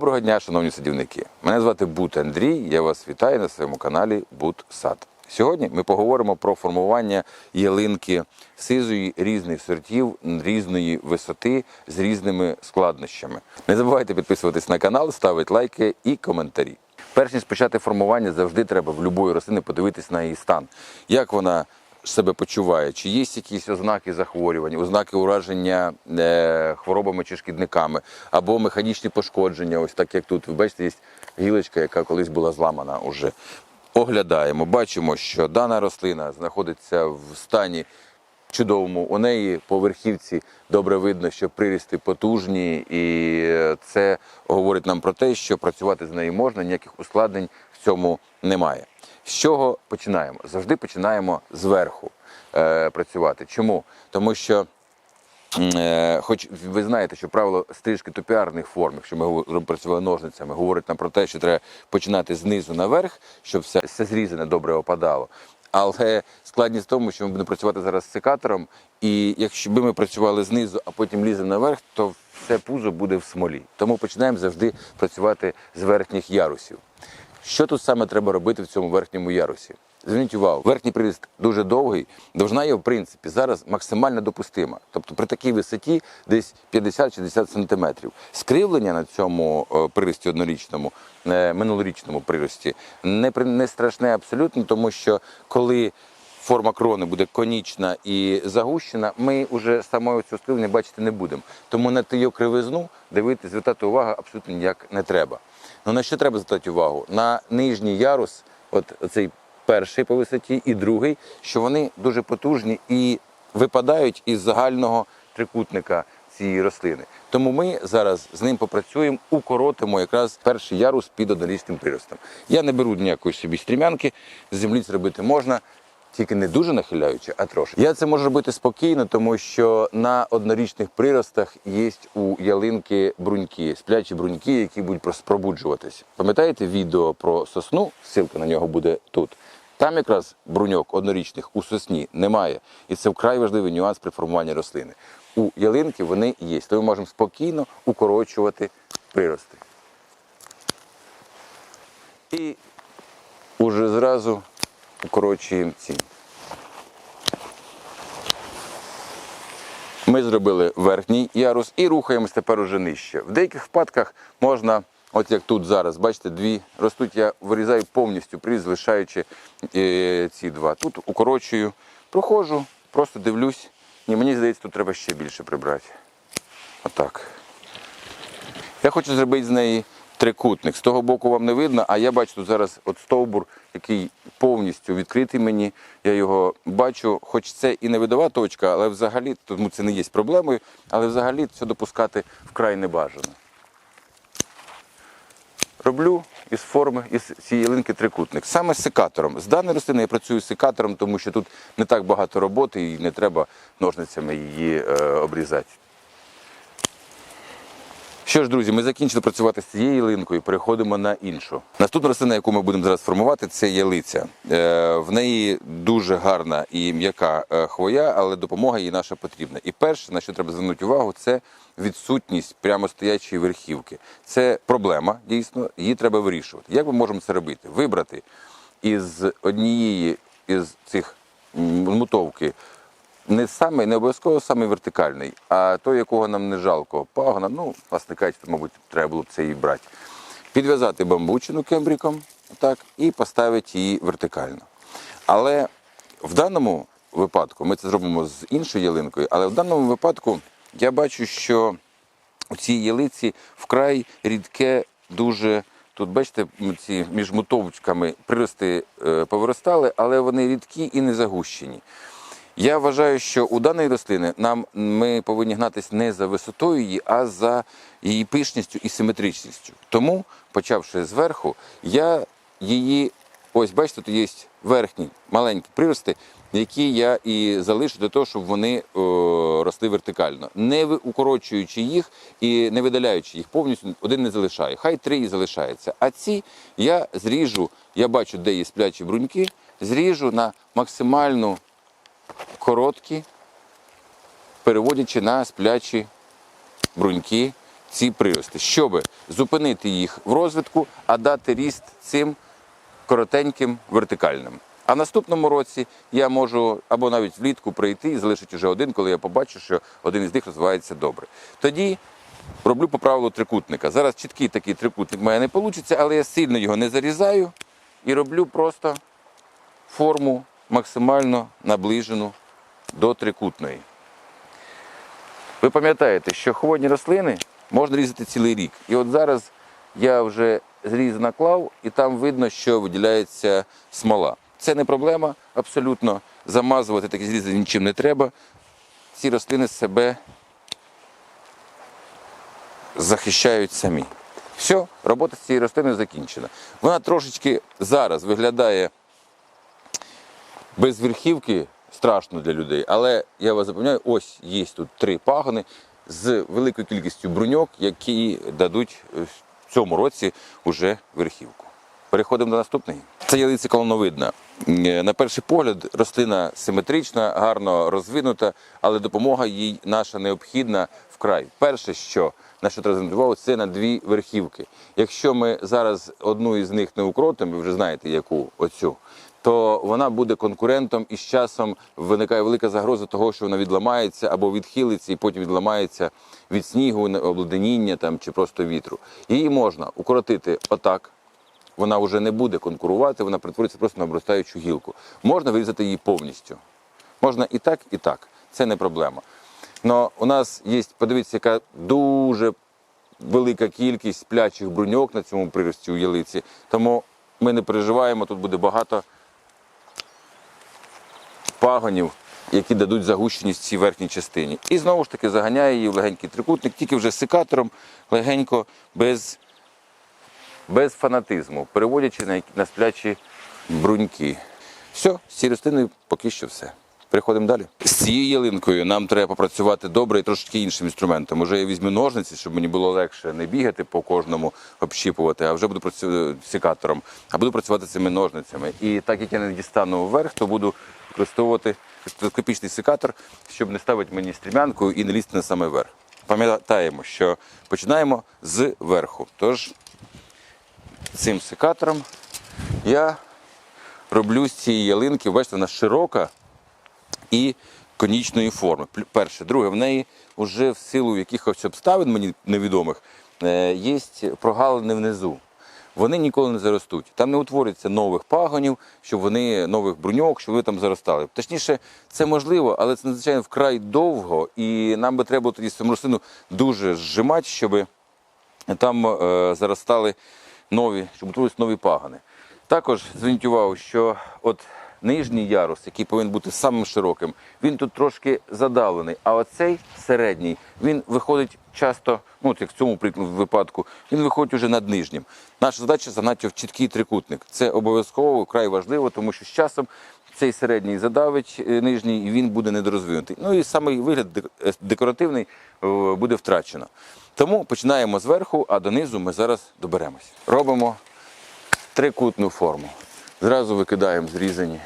Доброго дня, шановні садівники. Мене звати Бут Андрій. Я вас вітаю на своєму каналі Бут Сад. Сьогодні ми поговоримо про формування ялинки сизої різних сортів, різної висоти з різними складнощами. Не забувайте підписуватись на канал, ставити лайки і коментарі. Перш ніж почати формування, завжди треба в будь-якої рослини подивитись на її стан. Як вона себе почуває, чи є якісь ознаки захворювань, ознаки ураження е, хворобами чи шкідниками, або механічні пошкодження, ось так як тут. Ви бачите, є гілочка, яка колись була зламана уже. Оглядаємо, бачимо, що дана рослина знаходиться в стані чудовому. У неї по верхівці добре видно, що прирісти потужні, і е, це говорить нам про те, що працювати з нею можна, ніяких ускладнень в цьому немає. З чого починаємо? Завжди починаємо зверху е, працювати. Чому? Тому що е, Хоч ви знаєте, що правило стрижки топіарних форм, якщо ми працювали ножницями, говорить нам про те, що треба починати знизу наверх, щоб все, все зрізане добре опадало. Але складність в тому, що ми будемо працювати зараз з секатором, і якщо би ми працювали знизу, а потім ліземо наверх, то все пузо буде в смолі. Тому починаємо завжди працювати з верхніх ярусів. Що тут саме треба робити в цьому верхньому ярусі? Зверніть увагу, верхній приріст дуже довгий, довжина його, в принципі, зараз максимально допустима. Тобто при такій висоті десь 50-60 см. Скривлення на цьому е, прирості однорічному, е, минулорічному прирості не, не страшне абсолютно, тому що коли форма крони буде конічна і загущена, ми вже самого цього скривлення бачити не будемо. Тому на її кривизну дивитися, звертати увагу абсолютно ніяк не треба. Ну на що треба звертати увагу? На нижній ярус, от цей перший по висоті і другий, що вони дуже потужні і випадають із загального трикутника цієї рослини. Тому ми зараз з ним попрацюємо, укоротимо якраз перший ярус під однорічним приростом. Я не беру ніякої собі стрімянки, з землі це робити можна. Тільки не дуже нахиляючи, а трошки. Я це можу робити спокійно, тому що на однорічних приростах є у ялинки бруньки, сплячі бруньки, які будуть пробуджуватись. Пам'ятаєте відео про сосну? Ссылка на нього буде тут. Там якраз бруньок однорічних у сосні немає. І це вкрай важливий нюанс при формуванні рослини. У ялинки вони є. Тому ми можемо спокійно укорочувати прирости. І уже зразу укорочуємо ці. Ми зробили верхній ярус і рухаємось тепер уже нижче. В деяких випадках можна, от як тут зараз, бачите, дві ростуть, я вирізаю повністю приріз, залишаючи е, ці два. Тут укорочую, проходжу, просто дивлюсь. Ні, мені здається, тут треба ще більше прибрати. Отак. Я хочу зробити з неї трикутник. З того боку вам не видно, а я бачу тут зараз от стовбур, який повністю відкритий мені. Я його бачу, хоч це і не видова точка, але взагалі, тому це не є проблемою, але взагалі це допускати вкрай не бажано. Роблю із форми, із цієї ялинки трикутник. Саме з секатором. З даної рослини я працюю з секатором, тому що тут не так багато роботи і не треба ножницями її е, обрізати. Що ж, друзі, ми закінчили працювати з цією ялинкою, переходимо на іншу. Наступна рослина, яку ми будемо зараз формувати, це ялиця. Е, в неї дуже гарна і м'яка е, хвоя, але допомога їй наша потрібна. І перше, на що треба звернути увагу, це відсутність прямо стоячої верхівки. Це проблема, дійсно, її треба вирішувати. Як ми можемо це робити? Вибрати із однієї із цих м, мотовки не саме, не обов'язково саме вертикальний, а той, якого нам не жалко, пагона, ну, власне кажучи, мабуть, треба було б це і брати. Підв'язати бамбучину кембриком так, і поставити її вертикально. Але в даному випадку, ми це зробимо з іншою ялинкою, але в даному випадку я бачу, що у цій ялиці вкрай рідке, дуже. Тут, бачите, ці між мотовочками прирости е, повиростали, але вони рідкі і не загущені. Я вважаю, що у даної рослини нам ми повинні гнатись не за висотою її, а за її пишністю і симетричністю. Тому, почавши зверху, я її, ось бачите, тут є верхні маленькі прирости, які я і залишу для того, щоб вони о, росли вертикально, не укорочуючи їх і не видаляючи їх повністю, один не залишаю. Хай три і залишається. А ці я зріжу, я бачу, де є сплячі бруньки, зріжу на максимальну короткі, переводячи на сплячі бруньки ці прирости, щоб зупинити їх в розвитку, а дати ріст цим коротеньким вертикальним. А наступному році я можу або навіть влітку прийти і залишити вже один, коли я побачу, що один із них розвивається добре. Тоді роблю по правилу трикутника. Зараз чіткий такий трикутник мене не вийде, але я сильно його не зарізаю і роблю просто форму максимально наближену до трикутної. Ви пам'ятаєте, що хвойні рослини можна різати цілий рік. І от зараз я вже зріз наклав, і там видно, що виділяється смола. Це не проблема абсолютно. Замазувати такі зрізи нічим не треба. Ці рослини себе захищають самі. Все, робота з цією рослиною закінчена. Вона трошечки зараз виглядає без верхівки страшно для людей, але я вас запевняю, ось є тут три пагони з великою кількістю бруньок, які дадуть е, в цьому році уже верхівку. Переходимо до наступної. Це ялиця колоновидна. Е, На перший погляд рослина симетрична, гарно розвинута, але допомога їй наша необхідна вкрай. Перше, що на що треба це на дві верхівки. Якщо ми зараз одну із них не укротимо, ви вже знаєте, яку оцю, то вона буде конкурентом і з часом виникає велика загроза того, що вона відламається або відхилиться, і потім відламається від снігу, обледеніння там чи просто вітру. Її можна укоротити отак. Вона вже не буде конкурувати, вона перетвориться просто на обростаючу гілку. Можна вирізати її повністю. Можна і так, і так. Це не проблема. Но у нас є, подивіться, яка дуже велика кількість сплячих бруньок на цьому прирості у ялиці. Тому ми не переживаємо, тут буде багато пагонів, які дадуть загущеність цій верхній частині. І знову ж таки заганяє її в легенький трикутник, тільки вже секатором, легенько, без, без фанатизму, переводячи на, на сплячі бруньки. Все, з цією рослиною поки що все. Переходимо далі. З цією ялинкою нам треба попрацювати добре і трошки іншим інструментом. Уже я візьму ножниці, щоб мені було легше не бігати по кожному, общіпувати, а вже буду працювати секатором, а буду працювати цими ножницями. І так як я не дістану вверх, то буду використовувати телескопічний секатор, щоб не ставити мені стрімянку і не лізти на саме верх. Пам'ятаємо, що починаємо з верху. Тож цим секатором я роблю з цієї ялинки, бачите, вона широка і конічної форми. Перше. Друге, в неї вже в силу якихось обставин мені невідомих е, є прогалини внизу. Вони ніколи не заростуть. Там не утворюється нових пагонів, щоб вони нових бруньок, щоб вони там заростали. Точніше, це можливо, але це надзвичайно вкрай довго, і нам би треба тоді саму рослину дуже зжимати, щоб там е, заростали нові, щоб утворились нові пагони. Також зверніть увагу, що от нижній ярус, який повинен бути самим широким, він тут трошки задавлений. А оцей середній він виходить часто, ну от як в цьому випадку, він виходить уже над нижнім. Наша задача занадто в чіткий трикутник. Це обов'язково вкрай важливо, тому що з часом цей середній задавить е, нижній, і він буде недорозвинутий. Ну і самий вигляд е, декоративний е, буде втрачено. Тому починаємо зверху, а донизу ми зараз доберемось. Робимо трикутну форму. Зразу викидаємо зрізані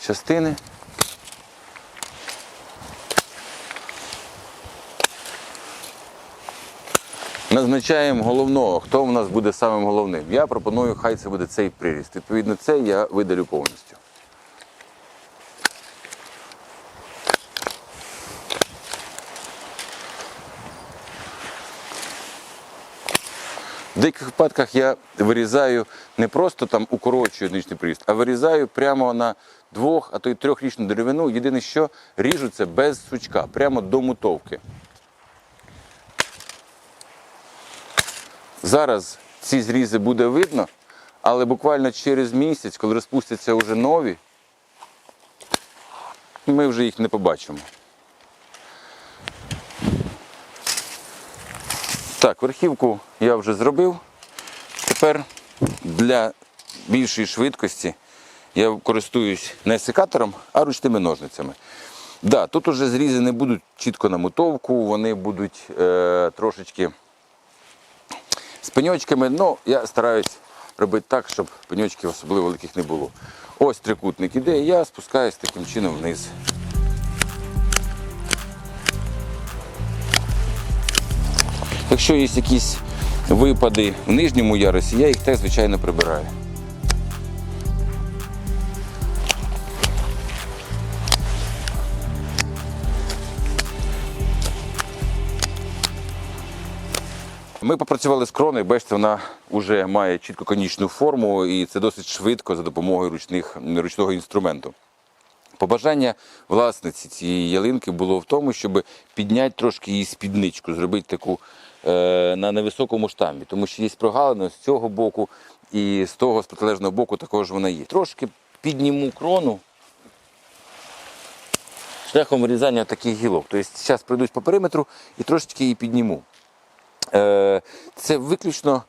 частини. Назначаємо головного, хто в нас буде самим головним. Я пропоную, хай це буде цей приріст. Відповідно, це я видалю повністю. Деяких випадках я вирізаю не просто там укорочую одничний приріст, а вирізаю прямо на двох, а то й трьохрічну деревину. Єдине, що ріжу це без сучка, прямо до мутовки. Зараз ці зрізи буде видно, але буквально через місяць, коли розпустяться вже нові, ми вже їх не побачимо. Так, верхівку я вже зробив. Тепер для більшої швидкості я користуюсь не секатором, а ручними ножницями. Да, тут уже зрізи не будуть чітко на мотовку, вони будуть е, трошечки з пеньочками. Ну, я стараюсь робити так, щоб пеньочків особливо великих не було. Ось трикутник іде, я спускаюсь таким чином вниз. Якщо є якісь випади в нижньому ярусі, я їх теж, звичайно, прибираю. Ми попрацювали з кроною, бачите, вона вже має чітко конічну форму, і це досить швидко за допомогою ручних, ручного інструменту. Побажання власниці цієї ялинки було в тому, щоб підняти трошки її спідничку, зробити таку е, на невисокому штамбі, тому що є прогалина з цього боку і з того з протилежного боку також вона є. Трошки підніму крону шляхом вирізання таких гілок. Тобто зараз пройдусь по периметру і трошечки її підніму. Е, Це виключно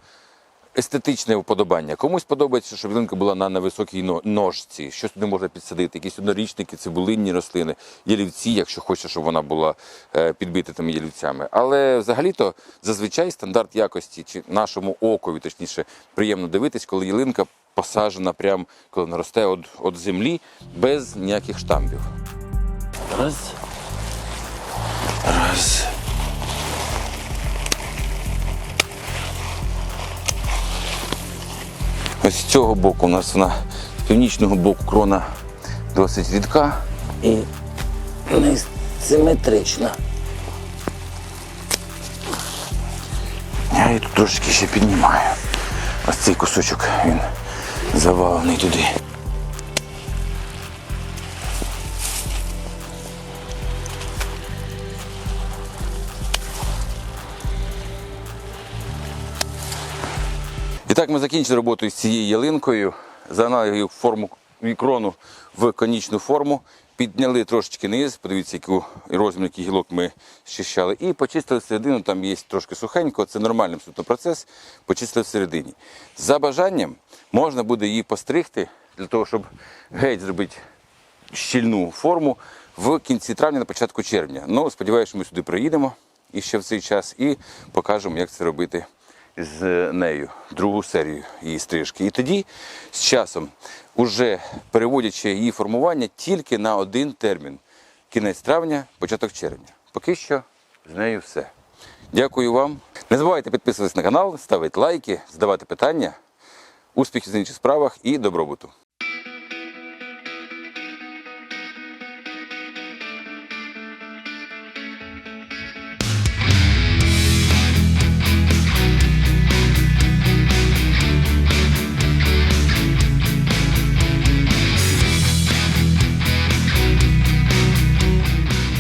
естетичне вподобання. Комусь подобається, щоб ялинка була на, на високій ножці, щось туди можна підсадити, якісь однорічники, цибулинні рослини, ялівці, якщо хоче, щоб вона була е, підбита тими ялівцями. Але взагалі-то зазвичай стандарт якості, чи нашому окові, точніше, приємно дивитись, коли ялинка посаджена прямо, коли вона росте від землі без ніяких штамбів. Раз. Раз. Ось з цього боку у нас вона з північного боку крона досить рідка. і не симетрична. Я її тут трошки ще піднімаю. Ось цей кусочок він завалений туди. І так ми закінчили роботу з цією ялинкою, загнали її форму в крону в конічну форму, підняли трошечки низ, подивіться, яку розмір який гілок ми щищали, і почистили середину, там є трошки сухенько, це нормальний абсолютно процес, почистили всередині. За бажанням можна буде її постригти для того, щоб геть зробити щільну форму в кінці травня, на початку червня. Ну, сподіваюся, що ми сюди приїдемо і ще в цей час і покажемо, як це робити з нею, другу серію її стрижки. І тоді з часом, уже переводячи її формування тільки на один термін кінець травня, початок червня. Поки що з нею все. Дякую вам. Не забувайте підписуватись на канал, ставити лайки, задавати питання. Успіхів в інших справах і добробуту.